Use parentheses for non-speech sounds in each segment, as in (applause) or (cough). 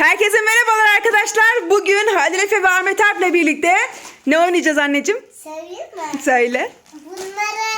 Herkese merhabalar arkadaşlar. Bugün Halil Efe ve Ahmet Alp'le birlikte ne oynayacağız anneciğim? Söyleyeyim mi? Söyle. Bunları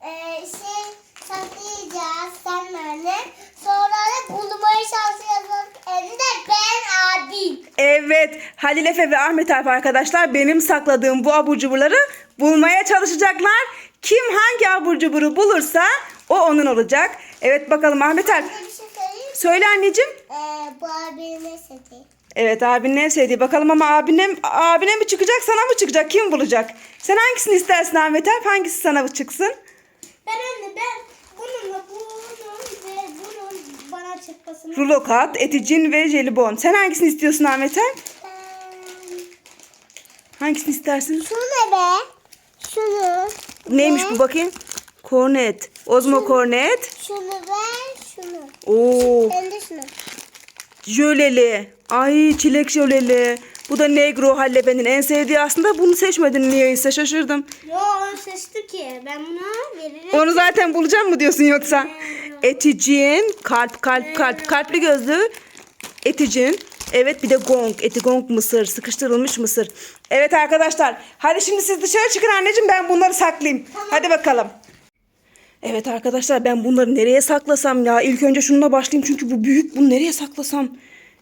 e, şey saklayacağız senlerle. Sonra da bulmaya çalışacağız. Hem de ben abim. Evet, Halil Efe ve Ahmet Alp arkadaşlar benim sakladığım bu abur cuburları bulmaya çalışacaklar. Kim hangi abur cuburu bulursa o onun olacak. Evet bakalım Ahmet Alp. Söyle anneciğim. E, bu abinin ne seti? Evet abinin en sevdiği. Bakalım ama abine, abine mi çıkacak sana mı çıkacak? Kim bulacak? Sen hangisini istersin Ahmet Alp? Hangisi sana çıksın? Ben anne ben bununla bunun ve bunun bana çıkmasını Rulo kat, eticin ve jelibon. Sen hangisini istiyorsun Ahmet Alp? Hangisini istersin? Şu ne be? Şunu. Neymiş ve bu bakayım? Kornet. Ozmo kornet. Şunu ve şunu. Oo, Hem de şunu. jöleli. Ay çilek jöleli. Bu da negro hallebenin en sevdiği aslında. Bunu seçmedin niyeyse şaşırdım. Yo onu seçti ki. Ben buna veririm. Onu zaten bulacağım mı diyorsun yoksa? Eticin, kalp kalp kalp kalpli gözlü eticin. Evet bir de gong. Eti gong mısır. Sıkıştırılmış mısır. Evet arkadaşlar. Hadi şimdi siz dışarı çıkın anneciğim ben bunları saklayayım. Hadi bakalım. Evet arkadaşlar ben bunları nereye saklasam ya? İlk önce şununla başlayayım çünkü bu büyük. Bunu nereye saklasam?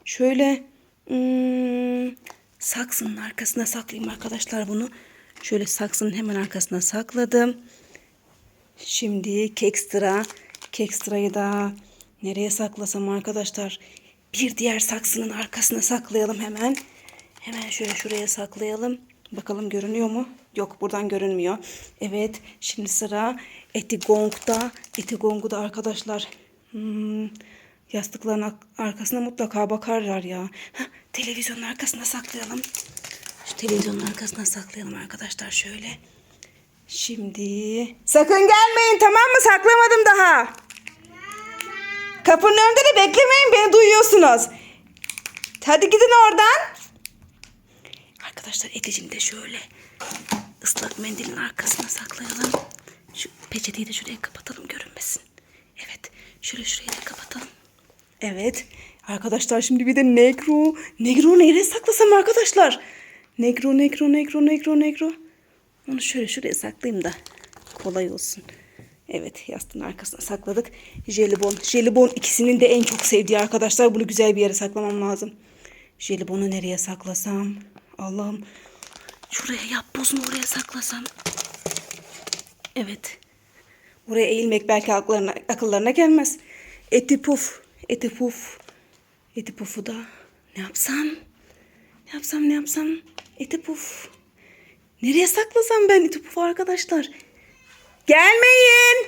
Şöyle hmm, saksının arkasına saklayayım arkadaşlar bunu. Şöyle saksının hemen arkasına sakladım. Şimdi kekstra. Kekstrayı da nereye saklasam arkadaşlar? Bir diğer saksının arkasına saklayalım hemen. Hemen şöyle şuraya saklayalım. Bakalım görünüyor mu? Yok buradan görünmüyor. Evet şimdi sıra Etigong'da. Etigong'u da arkadaşlar hmm, yastıkların arkasına mutlaka bakarlar ya. Hah, televizyonun arkasına saklayalım. Şu televizyonun arkasına saklayalım arkadaşlar şöyle. Şimdi sakın gelmeyin tamam mı? Saklamadım daha. Kapının önünde de beklemeyin beni duyuyorsunuz. Hadi gidin oradan. Arkadaşlar eticini de şöyle ıslak mendilin arkasına saklayalım. Şu peçeteyi de şuraya kapatalım görünmesin. Evet şöyle şurayı da kapatalım. Evet arkadaşlar şimdi bir de negro. Negro nereye saklasam arkadaşlar? Negro negro negro negro negro. Onu şöyle şuraya saklayayım da kolay olsun. Evet yastığın arkasına sakladık. Jelibon. Jelibon ikisinin de en çok sevdiği arkadaşlar. Bunu güzel bir yere saklamam lazım. Jelibonu nereye saklasam? Allah'ım. Şuraya yapboz mu oraya saklasam? Evet. Oraya eğilmek belki akıllarına, akıllarına gelmez. Eti puf. Eti puf. Eti pufu da ne yapsam? Ne yapsam ne yapsam? Eti puf. Nereye saklasam ben eti pufu arkadaşlar? Gelmeyin.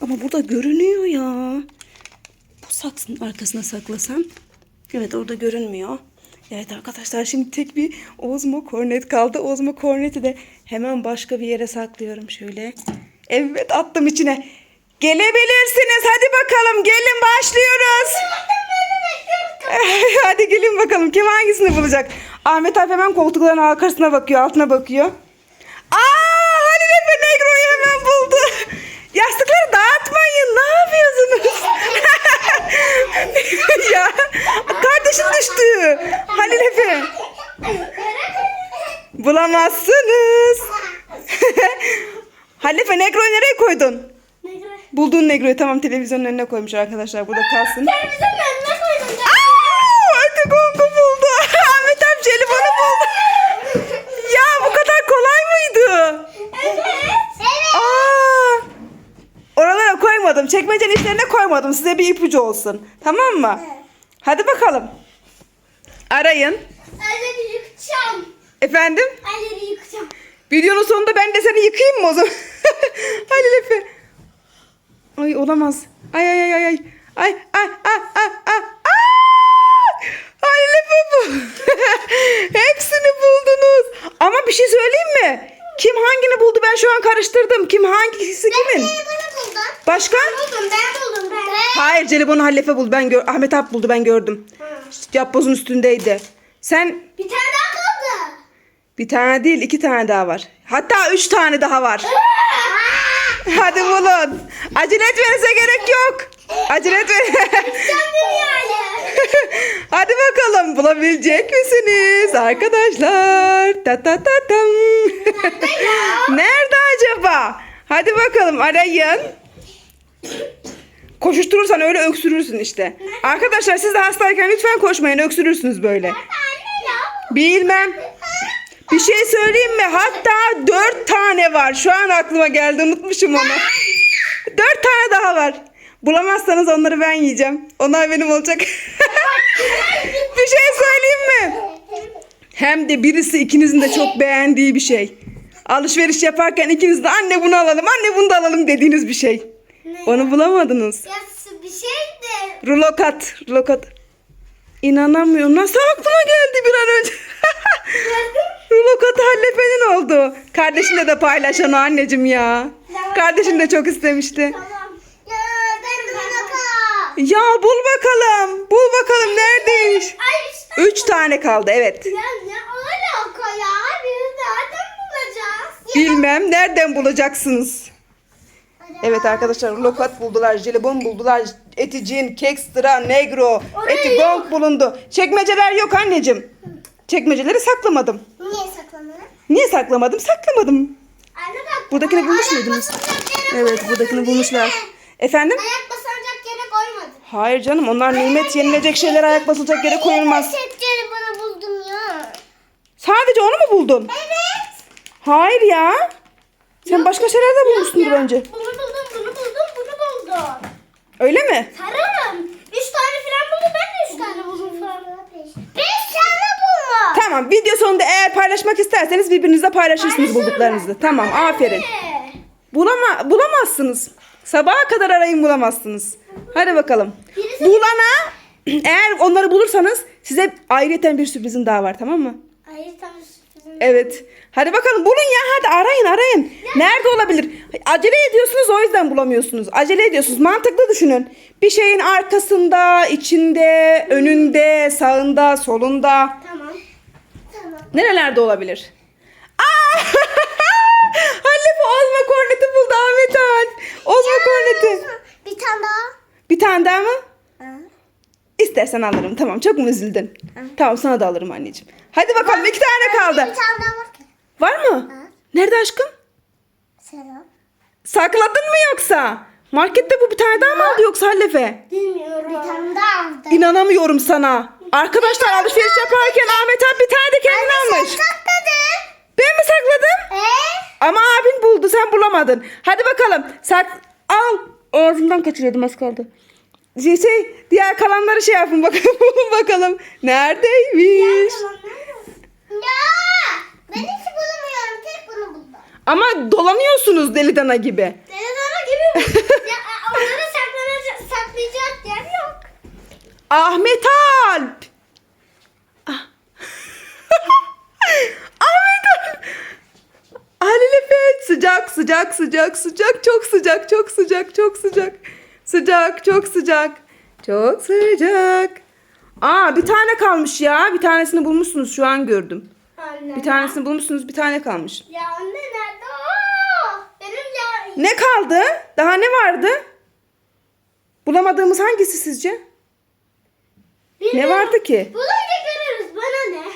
Ama burada görünüyor ya. Bu saksının arkasına saklasam. Evet orada görünmüyor. Evet arkadaşlar şimdi tek bir Ozmo Cornet kaldı. Ozmo Cornet'i de hemen başka bir yere saklıyorum şöyle. Evet attım içine. Gelebilirsiniz. Hadi bakalım gelin başlıyoruz. (laughs) Hadi gelin bakalım kim hangisini bulacak. Ahmet abi hemen koltukların arkasına bakıyor, altına bakıyor. Aa, Halil Efe Negro'yu hemen buldu. (laughs) Yastıkları dağıtmayın. Ne yapıyorsunuz? (laughs) ya kardeşin düştü. Halil Efe. Bulamazsınız. (laughs) Halil Efe Negro'yu nereye koydun? Bulduğun Negro'yu tamam televizyonun önüne koymuş arkadaşlar. Burada kalsın. Televizyonun önüne koydum. Aa, Öte Gongo buldu. (laughs) Ahmet amca jelibonu buldu. (laughs) ya bu kadar kolay mıydı? Evet. Evet. Aa, oralara koymadım. Çekmecenin içlerine koymadım. Size bir ipucu olsun. Tamam mı? Hadi bakalım. Arayın. Elleri yıkacağım. Efendim? Elleri yıkacağım. Videonun sonunda ben de seni yıkayayım mı o zaman? (laughs) Halil Efe. Ay olamaz. Ay ay ay ay ay. Ay ay ay ay ay. Halil Efe bu. (laughs) Hepsini buldunuz. Ama bir şey söyleyeyim mi? Kim hangini buldu ben şu an karıştırdım. Kim hangisi kimin? Bana buldun. Başka? Buldum ben buldum ben. Hayır Celibon'u Hallefe buldu. Ben gör Ahmet Alp buldu ben gördüm. Yapbozun üstündeydi. Sen Bir tane. Bir tane değil iki tane daha var. Hatta üç tane daha var. (laughs) Hadi bulun. Acele etmenize gerek yok. Acele etme. Sen (laughs) yani. Hadi bakalım bulabilecek misiniz arkadaşlar? Ta ta ta tam. (laughs) Nerede acaba? Hadi bakalım arayın. Koşuşturursan öyle öksürürsün işte. Arkadaşlar siz de hastayken lütfen koşmayın öksürürsünüz böyle. Bilmem. Bir şey söyleyeyim mi? Hatta dört tane var. Şu an aklıma geldi. Unutmuşum onu. Dört tane daha var. Bulamazsanız onları ben yiyeceğim. Onlar benim olacak. (laughs) bir şey söyleyeyim mi? Hem de birisi ikinizin de çok beğendiği bir şey. Alışveriş yaparken ikiniz de anne bunu alalım, anne bunu da alalım dediğiniz bir şey. Ne? Onu bulamadınız. Ya bir şey de. Rulokat, rulokat. İnanamıyorum. Nasıl aklıma geldi bir an önce? (laughs) Rulokatı hallefenin oldu. Kardeşinle de paylaşan o anneciğim ya. Kardeşin de çok istemişti. Tamam. Ya ben bunu Ya bul bakalım. Bul bakalım neredeymiş? Ay. Üç tane kaldı evet. Ya ne alaka ya? Biz nereden bulacağız? Bilmem nereden bulacaksınız. Evet arkadaşlar lokat buldular, jelibon buldular, eticin, kekstra, negro, etigong bulundu. Çekmeceler yok anneciğim. Çekmeceleri saklamadım. Niye saklanır? Niye saklamadım? Saklamadım. Anne bak. Buradakini bulmuş muydunuz? Evet buradakini bulmuşlar. Efendim? Ayak basılacak yere koymadın. Hayır canım onlar nimet yenilecek şeyler ayak basılacak yere koyulmaz. Çekçeri bana buldum ya. Sadece onu mu buldun? Evet. Hayır ya. Sen başka şeyler de bulmuşsundur Ya, bence. Bunu buldum, bunu buldum, bunu buldum. Öyle mi? Sararım. Üç tane falan buldum, ben de üç tane buldum falan. Beş tane buldum. Tamam video sonunda eğer paylaşmak isterseniz birbirinizle paylaşırsınız bulduklarınızı. Tamam aferin. Bulama, bulamazsınız. Sabaha kadar arayın bulamazsınız. Hadi bakalım. Birisi- Bulana (clears throat) eğer onları bulursanız size ayrıyeten bir sürprizim daha var tamam mı? Hayır tamam. sürprizim. Evet. Hadi bakalım bulun ya hadi arayın arayın. Nerede olabilir? Acele ediyorsunuz o yüzden bulamıyorsunuz. Acele ediyorsunuz. Mantıklı düşünün. Bir şeyin arkasında, içinde, önünde, sağında, solunda. Tamam. Nerelerde olabilir? Aa! (laughs) Halep Ozma korneti buldu Ahmet Alp. Ozma korneti. Bir tane daha. Bir tane daha mı? İstersen alırım. Tamam çok mu üzüldün? Tamam sana da alırım anneciğim. Hadi bakalım iki tane Bir kaldı. tane daha var ki. Var mı? Nerede aşkım? Selam. Sakladın mı yoksa? Markette bu bir tane daha mı aldı yoksa Hallefe? Bilmiyorum. Bir tane daha aldı. İnanamıyorum sana. Arkadaşlar alışveriş yaparken Ahmet abi bir tane de kendine almış. Sakladı. Ben mi sakladım? Eee? Ama abin buldu sen bulamadın. Hadi bakalım. Sak al. Ağzımdan kaçırıyordum az kaldı. Şey, şey, diğer kalanları şey yapın bakalım. (laughs) Bulun bakalım. Neredeymiş? Ya ben hiç bulamıyorum. Tek bunu buldum. Ama dolanıyorsunuz deli dana gibi. Telefona gibi mi? ya onları saklanacak, saklayacak yer yok. Ahmet Alp. Ah. (laughs) Ahmet Alp. Halil Efe sıcak sıcak sıcak sıcak çok sıcak çok sıcak çok sıcak sıcak çok sıcak çok sıcak. Aa bir tane kalmış ya bir tanesini bulmuşsunuz şu an gördüm. Anne. Bir tanesini bulmuşsunuz bir tane kalmış. Ya anne nerede o? Benim ya... Ne kaldı? Daha ne vardı? Bulamadığımız hangisi sizce? Ne Bilmiyorum. vardı ki? Bulunca görürüz bana ne?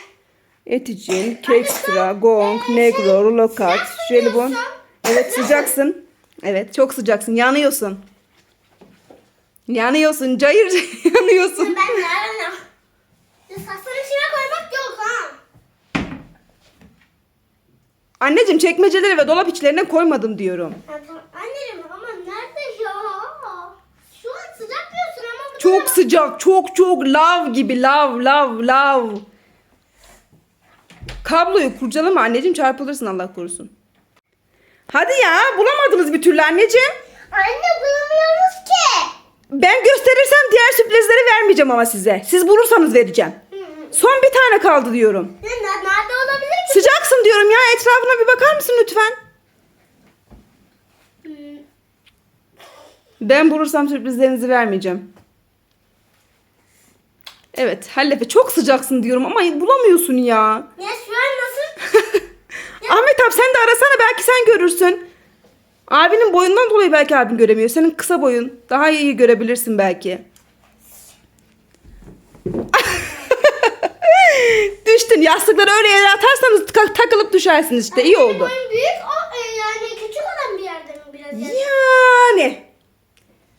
Eticin, Kekstra, Gong, Negro, Rulokat, Sen Jelibon. Evet sıcaksın. Evet çok sıcaksın. Yanıyorsun. Yanıyorsun. Cayır (laughs) cayır yanıyorsun. Ben nerede? Ya saksının içine koymak yok ha. Anneciğim çekmeceleri ve dolap içlerine koymadım diyorum. Tamam. Anneciğim ama nerede ya? Şu an sıcak diyorsun ama bu Çok sıcak. Çok çok lav gibi. Lav lav lav. Kabloyu kurcalama anneciğim çarpılırsın Allah korusun. Hadi ya bulamadınız bir türlü anneciğim. Anne bulamıyoruz ki. Ben gösterirsem diğer sürprizleri vermeyeceğim ama size. Siz bulursanız vereceğim. Son bir tane kaldı diyorum. Ne, ne- nerede olabilir ki? Sıcaksın diyorum ya etrafına bir bakar mısın lütfen? Ben bulursam sürprizlerinizi vermeyeceğim. Evet Hallefe çok sıcaksın diyorum ama bulamıyorsun ya. Ya şu an nasıl? (laughs) Ahmet abi sen de arasana belki sen görürsün. Abinin boyundan dolayı belki abin göremiyor. Senin kısa boyun. Daha iyi görebilirsin belki. (laughs) Düştün. Yastıkları öyle yere atarsanız takılıp düşersiniz işte. İyi oldu. Boyun büyük o e, yani küçük olan bir yerde mi biraz? Yani? Yani.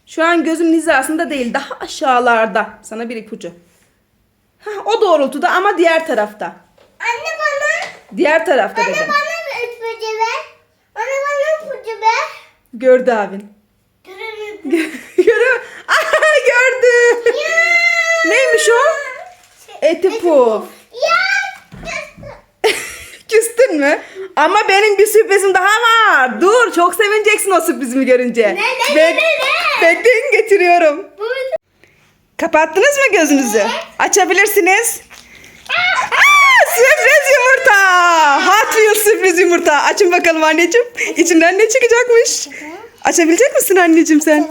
Şu an gözümün hizasında değil. Daha aşağılarda. Sana bir ipucu. Hah, o doğrultuda ama diğer tarafta. Anne bana, Diğer tarafta anne dedim. bana bir ipucu ver. Anne bana ipucu ver. Gördü abin. Göremedim. (laughs) Görüyor. Aha gördü. Neymiş o? Eti puf. Ya. (laughs) Küstün mü? Ama benim bir sürprizim daha var. Dur çok sevineceksin o sürprizimi görünce. Ne, ne, ne, ne, ne? Bekleyin getiriyorum. Bu Kapattınız mı gözünüzü? Açabilirsiniz. Aa, sürpriz yumurta. Hot Wheels sürpriz yumurta. Açın bakalım anneciğim. İçinden ne çıkacakmış? Açabilecek misin anneciğim sen?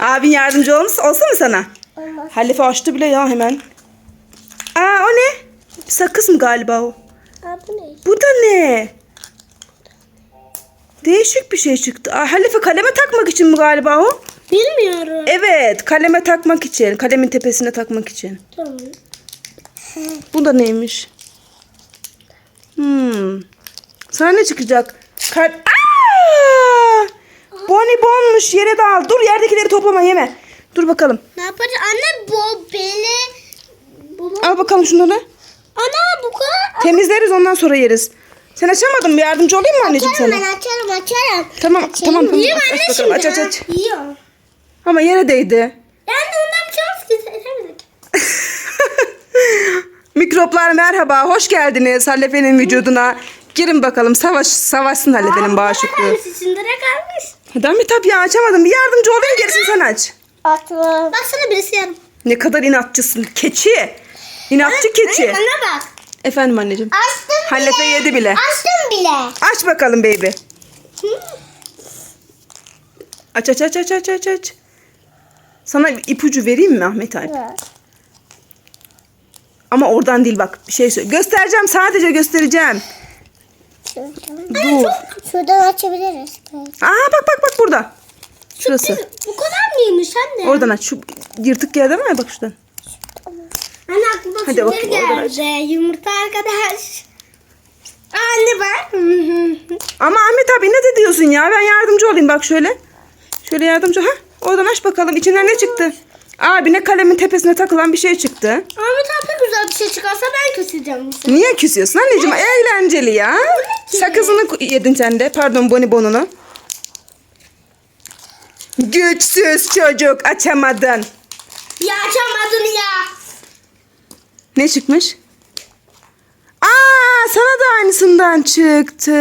Abin yardımcı olmuş, olsun mu sana? Olmaz. Halife açtı bile ya hemen. Aa o ne? Sakız mı galiba o? Aa, bu ne? Bu da ne? Değişik bir şey çıktı. Aa, Halife kaleme takmak için mi galiba o? Bilmiyorum. Evet kaleme takmak için. Kalemin tepesine takmak için. Tamam. Bu da neymiş? Hmm. Sana ne çıkacak? Kal Aa! Bonibonmuş yere dal. Dur yerdekileri toplama yeme. Dur bakalım. Ne yapacağız? Anne bu beni... Bunu... Al bakalım şunları. Ana bu kadar... Temizleriz ondan sonra yeriz. Sen açamadın mı? Yardımcı olayım mı anneciğim Açarım sana? ben açarım açarım. Tamam Açayım. tamam tamam. Yiyeyim Aç, anne aç. Aç şimdi, aç ha. aç. Yiyor. Ama yere değdi. Yani ondan bir ki. Temizlik. (laughs) Mikroplar merhaba. Hoş geldiniz Halefe'nin vücuduna. Girin bakalım. Savaş savaşsın Halefe'nin bağışıklığı. İçinde ne kalmış? Hadi mi tabii ya açamadım. Bir yardımcı olayım gerisini sen aç. Atma. Baksana birisi yarım. Ne kadar inatçısın. Keçi. İnatçı keçi. Bana bak. Efendim anneciğim. Açtım Halefe yedi bile. Açtım bile. Aç bakalım baby. Aç aç aç aç aç aç. Sana bir ipucu vereyim mi Ahmet Alp? Ama oradan değil bak bir şey söyle. Göstereceğim sadece göstereceğim. Dur. Şuradan açabiliriz. Aa bak bak bak burada. Şurası. Bu kadar mıymış anne? Oradan aç. Şu yırtık yerden var ya bak şuradan. Anne aklıma Hadi fikir bakayım, oradan aç. geldi. Yumurta arkadaş. Anne bak. Ama Ahmet abi ne de diyorsun ya? Ben yardımcı olayım bak şöyle. Şöyle yardımcı. Ha? Oradan aç bakalım. İçinden ne çıktı? Abine kalemin tepesine takılan bir şey çıktı. Ahmet abi güzel bir şey çıkarsa ben keseceğim bu sefer. Niye küsüyorsun anneciğim? Eğlenceli ya. Sakızını yedin sen de. Pardon bonibonunu. Güçsüz çocuk açamadın. Ya açamadın ya. Ne çıkmış? Aa sana da aynısından çıktı.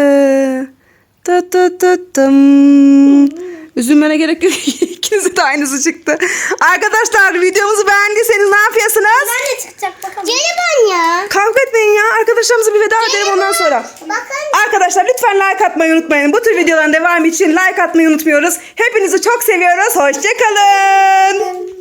Ta ta ta tam. Üzülmene gerek yok. (laughs) İkinize de aynısı çıktı. Arkadaşlar videomuzu beğendiyseniz ne yapıyorsunuz? Ben de çıkacak bakalım. Jelibon ya. Kavga etmeyin ya. Arkadaşlarımıza bir veda edelim ondan sonra. Bakın. Arkadaşlar lütfen like atmayı unutmayın. Bu tür videoların devamı için like atmayı unutmuyoruz. Hepinizi çok seviyoruz. Hoşçakalın.